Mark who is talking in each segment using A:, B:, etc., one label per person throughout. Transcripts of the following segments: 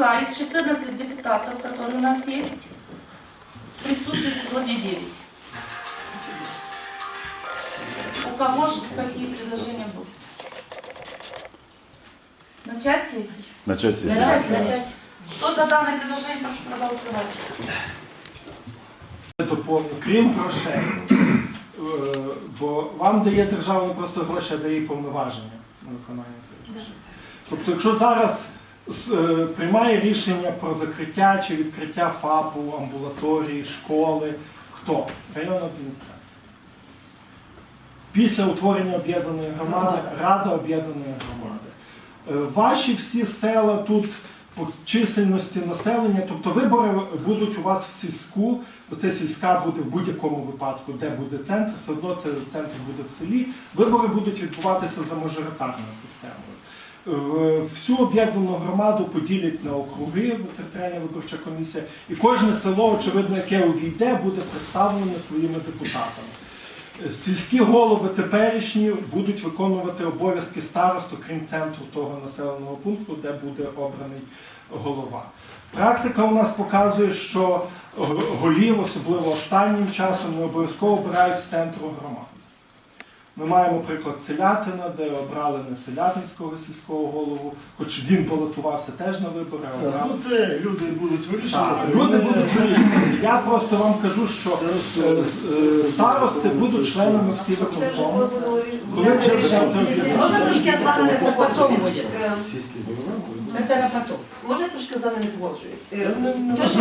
A: числа из 14 депутатов, которые у нас есть, присутствует сегодня 9. У кого же какие предложения будут? Начать сессию?
B: Начать сесію.
A: Начать, начать. Кто за данное предложение, прошу проголосовать.
C: Крім грошей, е, бо вам дає держава не просто гроші, а дає повноваження на виконання цих грошей. Тобто, якщо зараз приймає рішення про закриття чи відкриття ФАПу, амбулаторії, школи, хто? Районна адміністрація. Після утворення об'єднаної громади, Рада об'єднаної громади. Е, Ваші всі села тут по чисельності населення, тобто вибори будуть у вас в сільську, бо це сільська буде в будь-якому випадку, де буде центр, все одно це центр буде в селі. Вибори будуть відбуватися за мажоритарною системою. Е, Всю об'єднану громаду поділять на округи, територіальна виборча комісія, і кожне село, очевидно, яке увійде, буде представлене своїми депутатами. Сільські голови теперішні будуть виконувати обов'язки старосту, крім центру того населеного пункту, де буде обраний голова. Практика у нас показує, що голів, особливо останнім часом, не обов'язково обирають з центру громади. Ми маємо приклад Селятина, де обрали не селятинського сільського голову, хоч він балотувався теж на вибори, а обрали.
D: Ну це люди будуть
C: Так,
D: вирішувати.
C: люди будуть вирішувати. Я просто вам кажу, що е, е, старости будуть членами всіх
E: Це вже
C: виконкомів.
E: коли було
C: Коли вже
E: рішення. Можна трошки я з вами не погоджуюсь? Е,
D: голова
E: потом. Можна я трошки з вами не погоджуюсь? Е,
D: Ну, ну,
E: То, що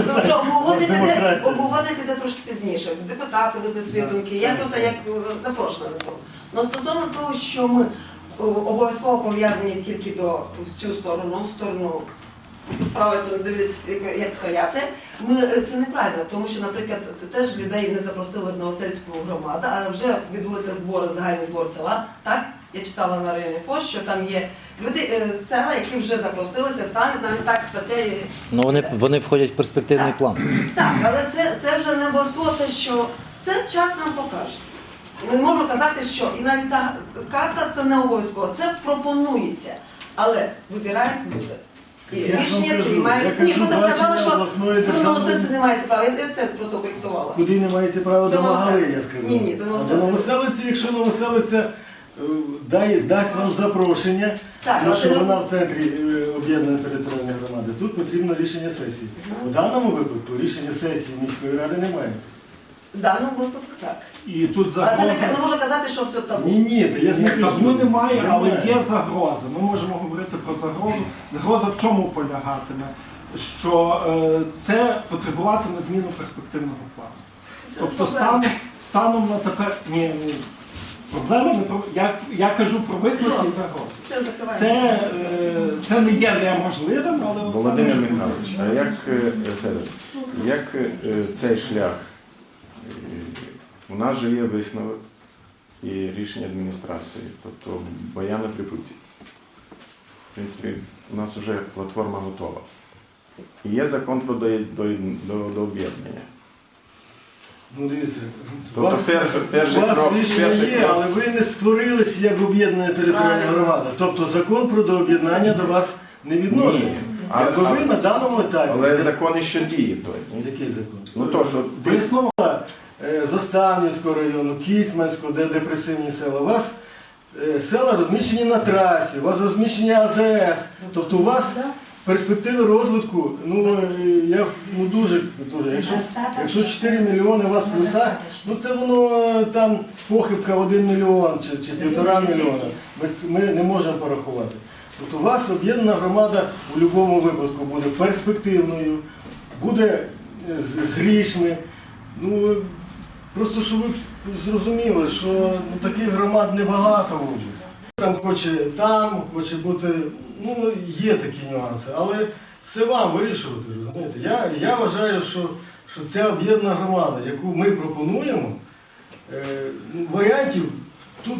D: ну,
E: піде,
D: демократія.
E: піде трошки пізніше. Депутати везли свої думки. Я просто як е, запрошена на це. Но стосовно того, що ми е, обов'язково пов'язані тільки до в цю сторону, в сторону з правої сторони дивлюсь, як- стояти. Ми е, це неправильно, тому що, наприклад, теж людей не запросили в Новосельську громаду, а вже відбулися збори, загальний збор села. Так я читала на районі ФОС, що там є люди е, з села, які вже запросилися самі, навіть так стаття. є.
F: Ну вони, вони входять в перспективний план.
E: Так, але це, це вже не обов'язково те, що це час нам покаже. Ми не можемо казати, що і навіть та карта це не обов'язково, це пропонується, але вибирають люди. І
D: Я
E: рішення
D: кажу,
E: приймають. Ні,
D: кажу,
E: казали,
D: бачення
E: що
D: обласної державної-
E: Новоселці не маєте права. Я це просто коректувала.
D: Куди не маєте права
E: До
D: до Магали, я сказав.
E: Ні, ні, до
D: А до Новоселиці, якщо Новоселиця е, дає, дасть вам запрошення,
E: Так,
D: тому що
E: це-
D: вона в центрі е, об'єднаної територіальної громади, тут потрібно рішення сесії. У даному випадку рішення сесії міської ради немає.
E: В даному випадку так.
C: І тут
E: А це не,
C: загроза.
E: не можна казати, що все там.
D: Ні, ні, та я ж не кажу.
C: Табу немає, але є загроза. Ми можемо говорити про загрозу. Загроза в чому полягатиме? Що е, це потребуватиме зміни перспективного плану.
E: Це
C: Тобто
E: проблема.
C: станом, станом на тепер. Ні, ні. Проблема не про. Я, я кажу про виклики і загрози.
E: Все закриваємо.
C: Це, е, це не є неможливим, але це
B: Володимир
C: може бути.
B: Михайлович, а як, е, Федор, як е, цей шлях? У нас же є висновок і рішення адміністрації, тобто Баяна Припуті. В принципі, у нас вже платформа готова. І є закон про до, до, до, до об'єднання.
D: Ну дивіться, у
B: Тобто
D: вас,
B: перший- перший
D: вас
B: крок-
D: рішення
B: перший
D: є,
B: крок.
D: але ви не створилися як об'єднана територіальна
E: Правильно.
D: громада. Тобто закон про дооб'єднання до вас не відноситься.
B: А-
D: Якби ви
B: а-
D: на даному етапі.
B: Але закон іще діє той. ні?
D: Який закон?
B: Ну то, що ти
C: Висновок
D: Заставнівського району, Кіцманського, де депресивні села. У вас е, села розміщені на трасі, у вас розміщені АЗС. Тобто у вас перспективи розвитку, ну е, я ну дуже, дуже. Якщо, якщо 4 мільйони у вас в плюсах, ну це воно е, там похибка в 1 мільйон чи, чи півтора мільйона. Ми, ми не можемо порахувати. Тобто у вас об'єднана громада в будь-якому випадку буде перспективною, буде е, з, з грішми. Ну, просто щоб ви зрозуміли, що ну, таких громад небагато в області. Там хоче там, хоче бути, ну є такі нюанси, але це вам вирішувати, розумієте? Я, я вважаю, що, що ця об'єднана громада, яку ми пропонуємо, е, ну, варіантів тут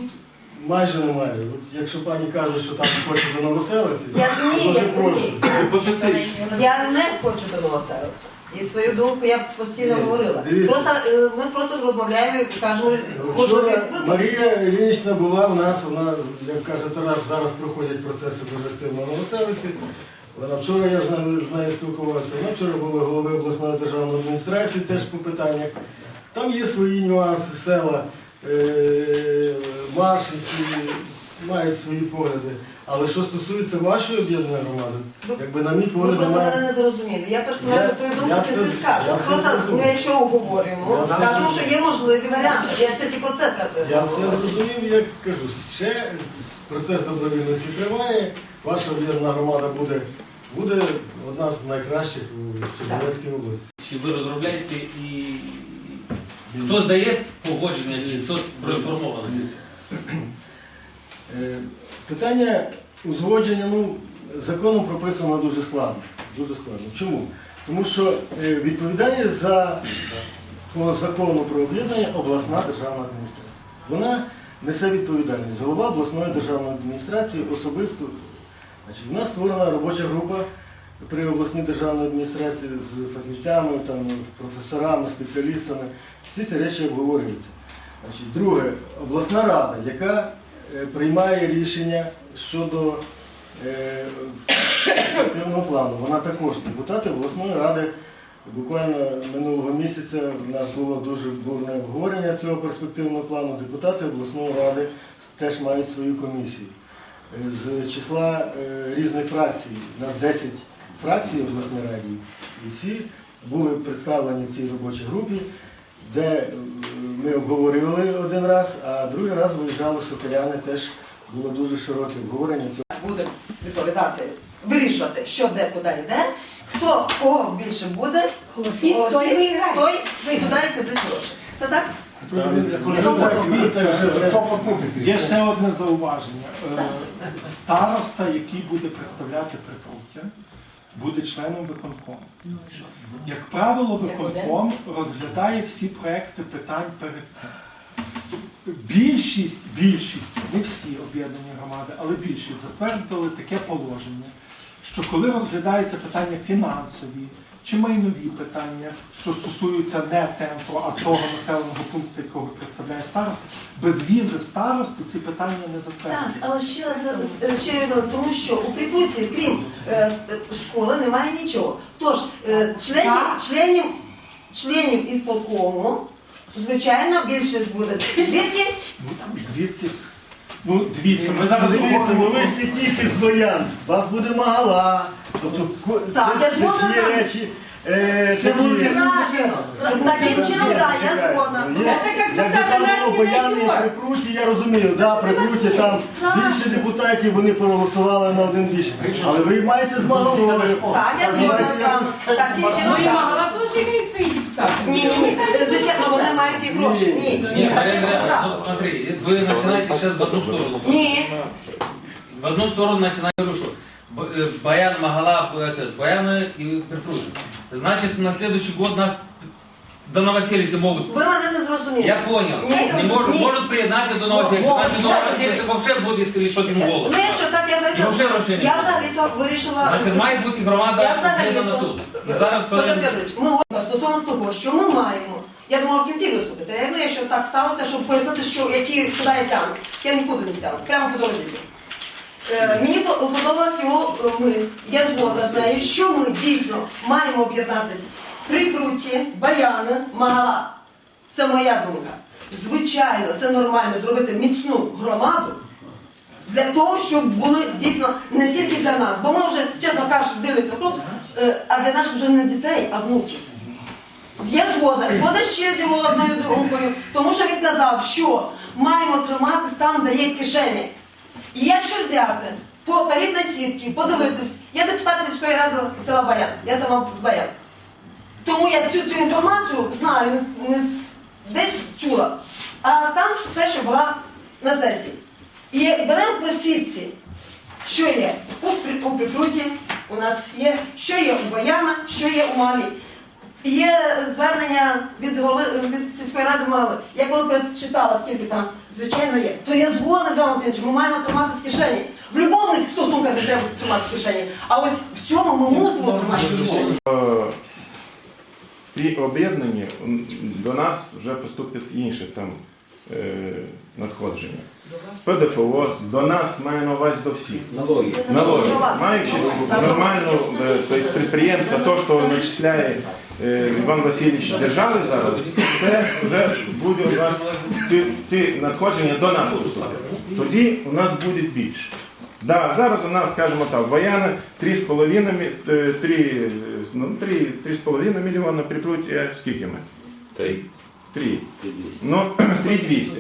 D: майже немає. От якщо пані каже, що там хоче до Новоселиці,
E: Я ні,
D: дуже
E: я
D: прошу.
E: Я не хочу до Новоселиця. І свою думку я постійно
D: Ні,
E: говорила.
D: дивіться.
E: Просто е, ми просто розмовляємо і кажемо, е,
D: Марія Іллінічна була в нас, вона, як каже Тарас, зараз проходять процеси дуже активно на Новоселесі. Вона вчора я з нею, з нею спілкувався, вона вчора була головою обласної державної адміністрації теж по питаннях. Там є свої нюанси, села, е, Маршинці, мають свої погляди. Але що стосується вашої об'єднаної громади, якби на мій
E: Ви
D: погляд
E: просто мене не зрозуміли. Я персонально
D: Я-
E: свою
D: я
E: думку це
D: все-
E: це скажу.
D: все
E: Просто
D: зрозумів.
E: ми якщо обговорюємо,
D: Я все
E: скажемо,
D: зрозумів.
E: що є можливі варіанти. Я тільки про це кажу.
D: Я все зрозумів, як кажу, ще процес добровільності триває. Ваша об'єднана громада буде, буде одна з найкращих у Чернівецькій області.
G: Чи ви розробляєте і хто здає погодження, чи хто проінформований?
D: Е, Питання узгодження, ну, законом прописано дуже складно. Дуже складно. Чому? Тому що е, відповідає за по закону про об'єднання обласна державна адміністрація. Вона несе відповідальність. Голова обласної державної адміністрації особисто. Значить, у нас створена робоча група при обласній державній адміністрації з фахівцями, там, професорами, спеціалістами. Всі ці речі обговорюються. Значить, друге, обласна рада, яка приймає рішення щодо е, перспективного плану. Вона також депутати обласної ради. Буквально минулого місяця у нас було дуже бурне обговорення цього перспективного плану. Депутати обласної ради теж мають свою комісію. Е, З числа е, різних фракцій, у нас 10 фракцій в обласній раді, і всі були представлені в цій робочій групі, де е, ми обговорювали один раз, а другий раз виїжджали соколяни, теж було дуже широке обговорення цього.
E: Буде відповідати, вирішувати, що де, куди йде. Хто кого більше буде,
H: Голосів, той виграє.
E: той туди і підуть гроші. Це так?
C: Є ще одне зауваження. Е, Староста, який буде представляти прикруття, буде членом виконкому. Як правило, виконком розглядає всі проекти питань перед цим. Більшість, більшість, не всі об'єднані громади, але більшість затвердили таке положення, що коли розглядаються питання фінансові чи майнові питання, що стосуються не центру, а того населеного пункту, якого представляє староста, без візи старости ці питання не
E: Так,
C: затверджують.
E: але ще раз е, ще раз, тому що у прикрутті, крім е, школи, немає нічого. Тож е, членів, членів, членів із полкому, звичайно, більшість буде. Звідки?
C: Ну, Звідки с- ну дивіться, ми зараз
D: Дивіться, ну
C: говоримо
D: ви ж не тільки з Боян, у вас буде Магала. Тобто ко-
E: Так,
D: це,
E: я
D: це
E: згодна з вами.
D: речі е, такі.
E: Правильно. Таким чином, так, я
D: Чекайте,
E: згодна.
D: є- Якби там було Бояни і Прикруті, я розумію, да, Прикруті там більше депутатів, вони проголосували на один більше. Але ви маєте з.
E: Так, я згодна з вами. Таким чином.
H: Ну і
E: так.
H: мала теж мають свої депутати.
E: Ні, ні, ні, звичайно, вони мають і гроші. Ні,
G: Ні,
E: ні, так не правда.
G: ну смотри, вы начинаете сейчас в одну сторону.
E: Ні.
G: В одну сторону начинаете, говорю, что Б- э, Баян, Магала, этот, Баяна и Припружин. Значит, на следующий год нас до новосельицы могут.
E: Ви мене не зрозуміли.
G: Я понял.
E: Ні,
G: Не может,
E: ні.
G: может приєднати до новосельицы.
E: О,
G: Значит,
E: о,
G: новосельицы вообще будет лишь один голос.
E: Ну, якщо так, я
G: І
E: взагалі,
G: вже грошей не
E: я
G: буде.
E: взагалі то вирішила.
G: Значить, має бути
E: Я
G: громада
E: взагалі
G: об'єднана
E: то-
G: тут. І зараз
E: Петро
G: повинен-
E: Федорович, ми говоримо стосовно того, що ми маємо. Я думала в кінці виступити. Я, ну, якщо так сталося, щоб пояснити, що які куди я тягну. Я нікуди не тягну, прямо по дорозі. Е, мені по- подобалась його е, мисль. Я згодна з нею, що ми дійсно маємо об'єднатися. Прикруті, баяни, магала. Це моя думка. Звичайно, це нормально зробити міцну громаду для того, щоб були дійсно не тільки для нас, бо ми вже, чесно кажучи, дивлюся вокруг, е, а для наших вже не дітей, а внуків. Я згодна, згодна ще з його одною думкою, тому що він казав, що маємо тримати стан, де є кишені. І якщо взяти по тарифній сітці, подивитись, я депутат сільської ради села Баян, я сама з Баян. Тому я всю цю інформацію знаю, десь чула. А там те, що була на сесії. І беремо по сітці, що є у, При- у нас є, що є у Баяна, що є у Малі. Є звернення від від сільської ради Мали. Я коли прочитала, скільки там, звичайно, є, то я згодна з вами з іншим. Ми маємо тримати з кишені. В любовних стосунках не треба тримати з кишені. А ось в цьому ми мусимо тримати з кишені.
B: Е, При об'єднанні до нас вже поступить інше там е, надходження. ПДФО до нас має на увазі до всіх.
F: Налоги.
B: Налоги.
E: Налоги.
B: Маючи нормальну е, тобто підприємство, то, що начисляє Іван Васильович держави зараз, це вже буде у нас ці, ці надходження до нас поступити. Тоді у нас буде більше. Да, зараз у нас, скажімо так, Баяна 3,5 мі- е, 3, е, ну, 3, 3,5 мільйона припруття, скільки ми?
F: Три.
B: Три. Ну, 3200.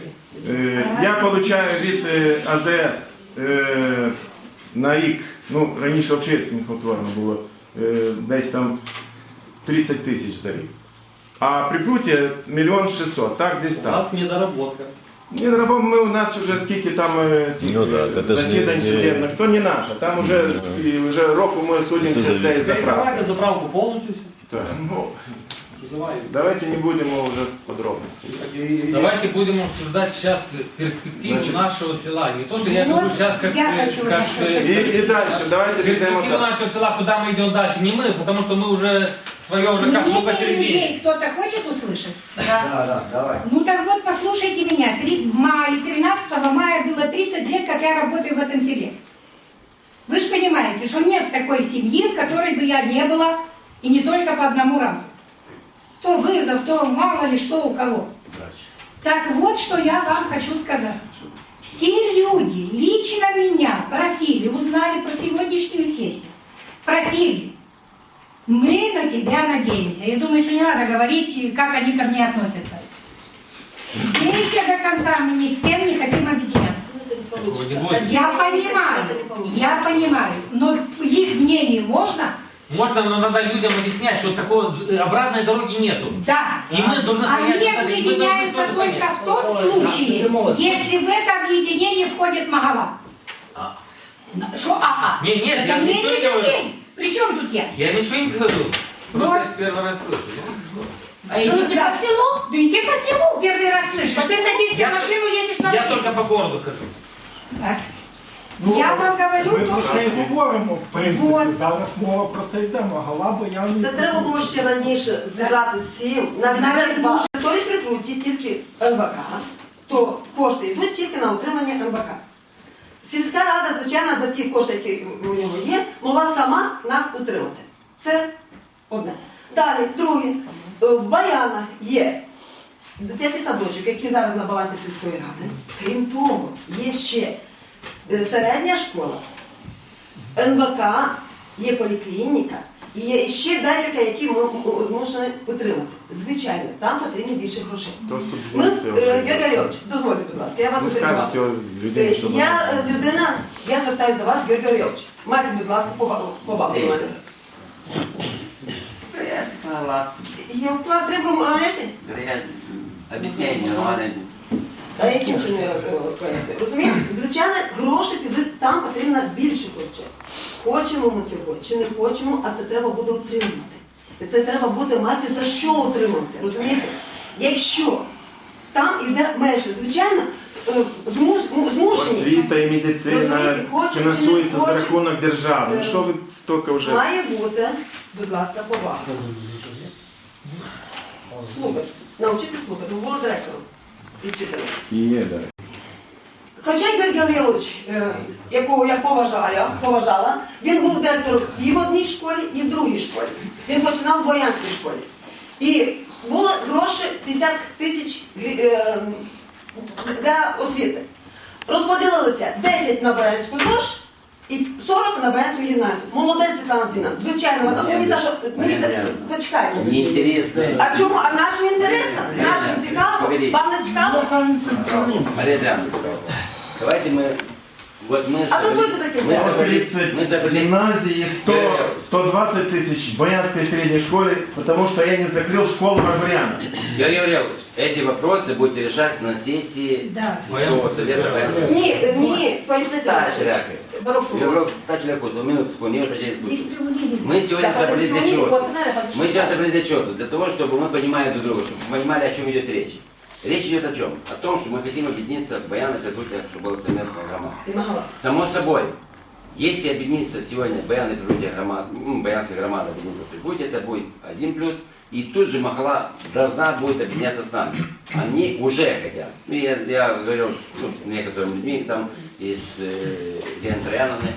B: Е, Я получаю від е, АЗС е, на рік, ну, раніше взагалі сміхотворно було, е, десь там 30 тисяч за рік. А припруття мільйон 600, так, десь
G: У
B: так.
G: нас недоработка.
B: Ні, ну, ми у нас вже скільки там е, цих
F: Ну, да,
B: е,
F: це ж
B: засідань
F: не- не-
B: судебних, то не наша. Там вже, і вже року ми судимося з цією заправкою.
G: Перекрывайте заправку полностью.
B: Так, ну, давайте не будемо вже подробностей.
G: Давайте будем обсуждать сейчас перспективу
B: Значит,
G: нашего села. Не то, что я
H: вот
G: говорю сейчас как,
H: я
G: э,
H: хочу
G: как
H: насчет
G: э,
B: І, і далі, давайте підемо
G: перспективу
B: далі.
G: нашего села, куда мы идем дальше. Не мы, потому что мы уже свое уже как мы
H: Мнение
G: посередине.
H: людей кто-то хочет услышать?
D: Да, да, давай.
H: Ну так вот, послушайте меня. Три- в мае, 13 мая было 30 лет, как я работаю в этом селе. Вы же понимаете, что нет такой семьи, в которой бы я не была, и не только по одному разу. То вызов, то мало ли что у кого. Так вот, что я вам хочу сказать. Все люди лично меня просили, узнали про сегодняшнюю сессию. Просили. Мы на тебя надеемся. Я думаю, что не надо говорить, как они ко мне относятся. Действия до конца мы ни с кем не хотим объединяться. Я понимаю, я понимаю, но их мнению можно?
G: Можно, но надо людям объяснять, что такого э, обратной дороги нету.
H: Да.
G: И мы должны
H: Они объединяются только
G: понять.
H: в том случае, если в это объединение входит Магала.
G: А.
H: Что а-а?
G: Не, нет, я
H: это
G: ничего
H: мнение
G: не говорю.
H: При чем тут я?
G: Я ничего не говорю. Просто
H: Вот.
G: я первый раз слышу.
H: А что, ты по селу? Да иди по селу первый раз слышишь. Ты садишься
G: Я-
H: в машину, едешь на
G: Я только по городу хожу.
H: Так. Я вам говорю,
C: Ми
H: то,
C: про це і говоримо, в принципі.
H: Вот.
C: Зараз мова про це йде. Магала Баян.
E: Це треба було ще раніше зібрати сім на
H: Значить,
E: ваш. Території прикруті тільки МВК, то кошти йдуть тільки на утримання МВК. Сільська рада, звичайно, за ті кошти, які у нього є, могла сама нас утримати. Це одне. Далі, друге, Е, в Баянах є дитячий садочок, який зараз на балансі сільської ради. Крім того, є ще середня школа, НВК, є поліклініка, і є ще декілька, які ми м- утримати. Звичайно, там потрібно більше грошей. Ми,
B: субвенція.
E: е, Георгій Георгійович, дозвольте, будь ласка, я вас не
B: що
E: Я е, людина, я звертаюся до вас, Георгій Георгійович. Майте, будь ласка, повагу, до мене.
I: Я
E: вклад треба нарешті.
I: Я объясняю
E: е, поясню? Розумієте? Звичайно, гроші підуть там потрібно більше грошей. Хочемо ми цього чи не хочемо, а це треба буде утримувати. І це треба буде мати за що утримувати. Розумієте? Якщо там іде менше, звичайно, е, змуш- змушені.
B: Освіта і медицина фінансується за рахунок держави. Ну що ви стільки вже?
E: Має бути, будь ласка, повага. Слухати. Навчити слухати. Ви були директором і.
B: Є, да.
E: Хоча Ігор Гаврилович, е, якого я поважаю, поважала, він був директором і в одній школі, і в другій школі. Він починав в Боянській школі. І було гроші 50 тисяч е, для освіти. Розподілилися 10 на Боянську ЗОЖ і 40 на Боянську гімназію. Молодець Світлана Діна. Звичайно, вона мені за що мені за- почекайте.
I: Неинтересно.
E: А чому? А нашим інтересно? Нашим цікаво? Вам не цікаво?
I: Мария Здравствуйте. Давайте мы... Вот мы...
E: А дозвольте таке
I: Мы
E: слово.
I: собрались...
B: 30
I: Мы собрались...
B: гимназии, 100, 120 тысяч в Боянской средней школе, потому что я не закрыл школу Барбаряна.
I: Георгий Гаврилович, эти вопросы будете решать на сессии
H: Да.
I: Московского совета Боянского.
E: Ні, ні, пояснити.
I: Так,
E: далі.
I: Ширяки.
E: Барокрус.
I: Георгий Тачляку, за минуту,
H: преувеличили.
I: Мы сегодня собрались для чего? Мы сейчас собрались для чего? Для того, чтобы мы понимали друг друга, чтобы мы понимали, о чем идет речь. Речь идет о чем? О том, что мы хотим объединиться в и Прикрутиях, чтобы была совместная громада. Само собой, если объединиться сегодня Баян и Прикрутия громада, ну, Баянская громада объединится в Прикрутие, это будет один плюс. И тут же Махала должна будет объединяться с нами. Они уже хотят. Ну, я, я говорил ну, с некоторыми людьми там из э, Елены Трояновны.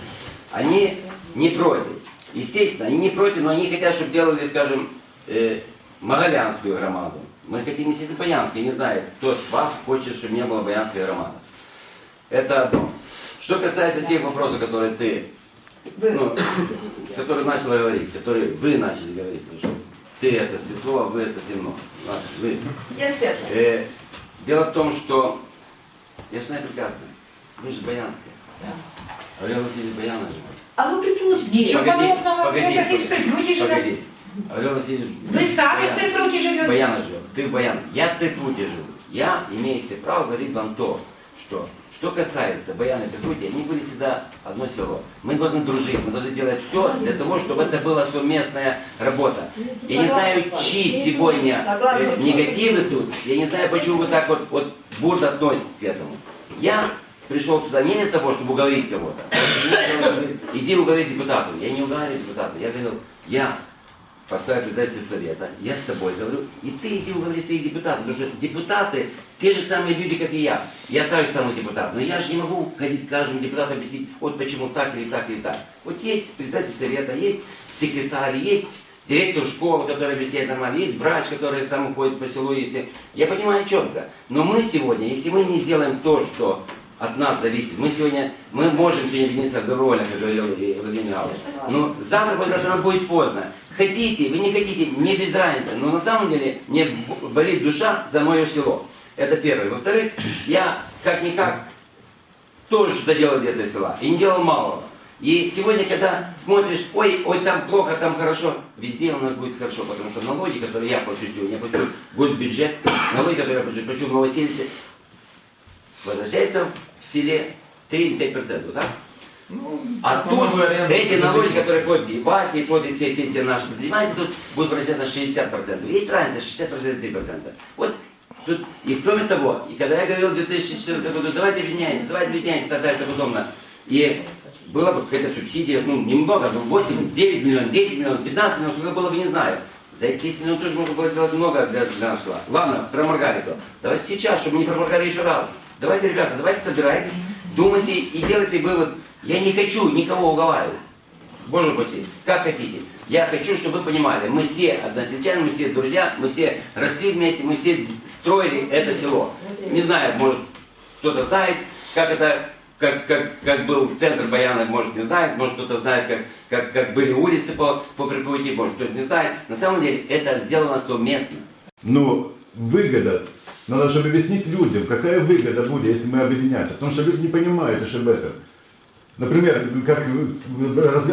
I: Они не против. Естественно, они не против, но они хотят, чтобы делали, скажем, э, Магалянскую громаду. Мы хотим, естественно, Баянскую. Я не знаю, кто с вас хочет, чтобы не было Баянской громады. Это одно. Что касается тех вопросов, которые ты, ну, которые начала говорить, которые вы начали говорить, что ты это светло, а вы это темно. Вы.
E: я світла.
I: Э, дело в том, что я знаю прекрасно, вы же Баянская. Аурел Васильевич Баяна же.
E: А ви припинуться.
H: Ничего
I: Погоди,
H: подобного.
I: погоди,
H: Вы в Припруте живете.
I: Погоди. Аурел Васильевич
H: Вы сами в
I: Баян.
H: Припруте живете.
I: Баяна живет, ты в Баян. Я в Припруте живу. Я имею все право говорить вам то, что что касается Баяна и Припрутия, они были всегда одно село. Мы должны дружить, мы должны делать все для того, чтобы это была совместная работа. Я не знаю, чьи сегодня э, негативы тут. Я не знаю, почему вы так вот, вот бурно относитесь к этому. Я пришел сюда не для того, чтобы уговорить кого-то. Иди уговори депутатов. Я не уговариваю депутатов. Я говорил, я поставил председатель совета, я с тобой говорю, и ты иди уговори своих депутатов, потому что депутаты те же самые люди, как и я. Я также самый депутат, но я же не могу ходить к каждому депутату объяснить, вот почему так или так или так. Вот есть председатель совета, есть секретарь, есть директор школы, который объясняет нормально, есть врач, который там ходит по селу, если... Я понимаю четко, но мы сегодня, если мы не сделаем то, что от нас зависит. Мы сегодня, мы можем сегодня объединиться добровольно, как говорил Владимир Михайлович. Но завтра, послезавтра будет поздно. Хотите, вы не хотите, мне без разницы. Но на самом деле мне болит душа за мое село. Это первое. Во-вторых, я как-никак тоже что-то делал для этого села. И не делал малого. И сегодня, когда смотришь, ой, ой, там плохо, там хорошо, везде у нас будет хорошо, потому что налоги, которые я плачу сегодня, я плачу госбюджет, налоги, которые я плачу, плачу в Новосельце, возвращается в селе 3 или 5 процентов, да? А тут эти налоги, которые платят и Вася, и платят все, все, все наши предприниматели, тут будут возвращаться 60 процентов. Есть разница 60 процентов 3 процента. Вот тут, и кроме того, и когда я говорил в 2014 году, давайте объединяемся, давайте объединяемся, и так далее, и. И была бы какая-то субсидия, ну, немного, ну, 8, 9 миллионов, 10 миллионов, 15 миллионов, сколько было бы, не знаю. За эти 10 миллионов тоже можно было сделать много для, для нашего. Ладно, про Маргариту. Давайте сейчас, чтобы не проморгали еще раз. Давайте, ребята, давайте собирайтесь, думайте и делайте вывод. Я не хочу никого уговаривать. Боже упаси, как хотите. Я хочу, чтобы вы понимали, мы все односельчане, мы все друзья, мы все росли вместе, мы все строили это село. Не знаю, может, кто-то знает, как это, как, как, как был центр Баяна, может, не знает, может, кто-то знает, как, как, как были улицы по, по Припяти, может, кто-то не знает. На самом деле, это сделано совместно.
J: Ну, выгода. Надо, чтобы объяснить людям, какая выгода будет, если мы объединяемся. Потому что люди не понимают аж об этом. Например, как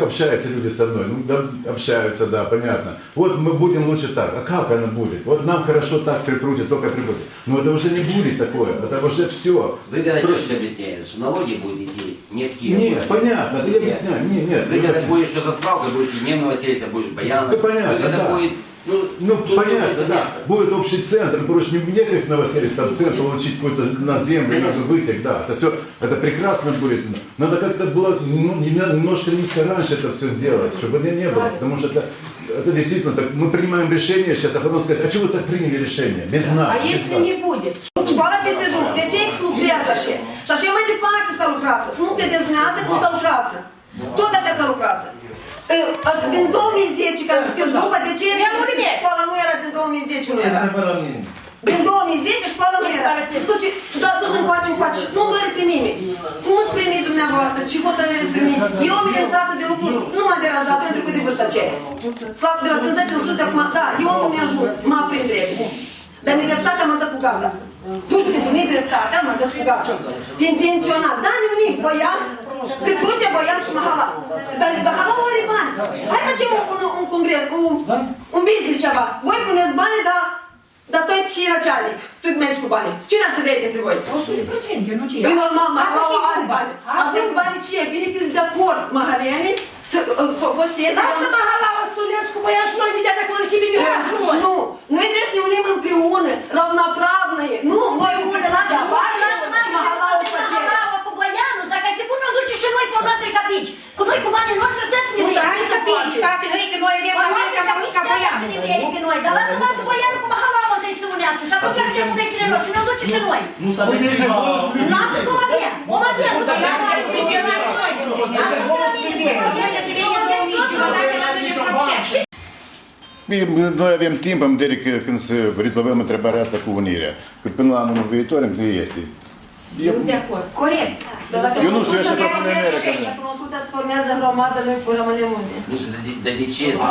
J: общаются люди со мной, ну да, общаются, да, понятно. Вот мы будем лучше так, а как она будет? Вот нам хорошо так припрутит, только припрутит. Но это уже не будет такое, это уже все.
I: Выгода
J: Просто-
I: чего объясняет, что налоги будут идти не в Киев.
J: Нет, понятно, это я объясняю, не, нет.
I: Выгода
J: Василий.
I: будет, что за справкой будешь не в Новосельце, будешь в Баяна.
J: Да понятно,
I: Выгода
J: да.
I: будет, ну,
J: Ну, понятно, да. Будет общий центр, будешь не ехать в Новоселье, там центр получить какой-то на землю, надо вытек, да. Это все, это прекрасно будет. Надо как-то было, ну, не- немножко, немножко раньше это все делать, чтобы это не было. Потому что это, это действительно так, мы принимаем решение сейчас, а потом сказать, а чего вы так приняли решение? Без нас.
H: А
J: без
H: если
J: вас».
H: не будет?
E: Școala peste drum. De ce ex lucrează așa? Și așa mai departe s-a lucrat. Să nu credeți dumneavoastră cum s-a lucrat. Tot așa Din 2010, când am deschis grupa, de ce școala nu era din 2010? Nu era. Din 2010 școala nu era. Scuze, dar nu să încoace, încoace. Nu doare pe nimeni. Cum îți primi dumneavoastră? Ce hotărâre îți primi? Eu am amenințată de lucruri. Nu m-a deranjat, eu am trecut de vârsta aceea. Slav de la 50 în sus de acum, da, eu am un neajuns, m-a prins repede. Dar nedreptatea m-a dat cu gata. Pur și simplu, nedreptatea m-a dat cu gata. Intenționat, da, nimic, băiat, de plăce băiat și mahala. Dar mahala. Hai facem un, un, un congres, un, un business ceva. Voi puneți bani, dar dar tu ești начальник, tu mergi cu banii. Cine ar să dea dintre voi?
H: 100%, nu ce
E: E normal,
H: Asta
E: are bani. Avem
H: e-
E: banii ce? Bine că sunt de acord, mahaleanii, să foseze.
H: Lasă Mahalaua Sulescu, băiat și noi vedea dacă îl hibim
E: Nu, noi trebuie să ne unim împreună, равноправные. Nu, noi unim la și mahalaua cu aceea.
K: cu Băianul, dacă ai fi bun, ne duce și noi pe noastre capici. Cu noi, cu banii noștri, trebuie să ne
H: Nu,
K: vrei.
H: dar să pici, tati, noi că noi avem
K: Cu
H: la
K: noastre
H: ca
K: capici,
H: ca
K: trebuie să
H: băianul.
K: ne vrei pe noi. Dar lasă bani cu Băianul, cu mahalaua trebuie să unească. Și atunci arătăm urechile lor și ne duce și noi.
D: Nu s-a venit
K: Lasă cum avem, om avem. nu
H: Băianul are special la noi.
K: Lasă cum avem, cum avem, cum avem, cum avem,
L: noi avem timp, am vedere că când să rezolvăm întrebarea asta cu unirea. Cât până la anul viitor încă este. Eu,
E: sunt de acord.
A: Corect.
L: Eu nu știu, eu și
E: consulta-
L: propun în America.
E: Dacă consulta se formează grămadă, noi rămânem unde?
I: Ну, что, да, да, да, честно.